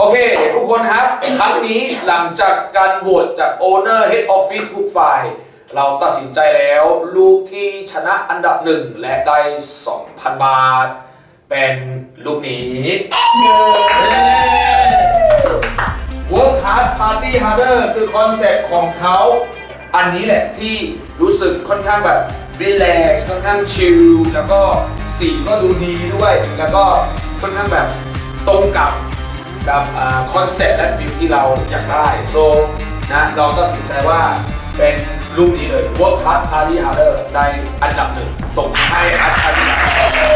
โอเค ทุกคนครับ ครั้งนี้หลังจากการโหวตจาก Owner Head Office ทุกฝ่าย เราตัดสินใจแล้ว ลูกที่ชนะอันดับหนึ่งและได้ 2,000 บาท เป็นลูกนี้ Work Hard Party Harder คือคอนเซ็ปต์ของเขา อันนี้แหละที่รู้สึกค่อนข้างแบบ relax ค่อนข้างชิลแล้วก็สีก็ดูดีด้วย แล้วก็ค่อนข้างแบบตรงกับ กับคอนเซ็ปต์และฟิลที่เราอยากได้ so นะเราตัดสินใจว่าเป็นรูปนี้เลย Work Hard Party Harder ได้อันดับหนึ่งตกให้อันดับหนึ่ง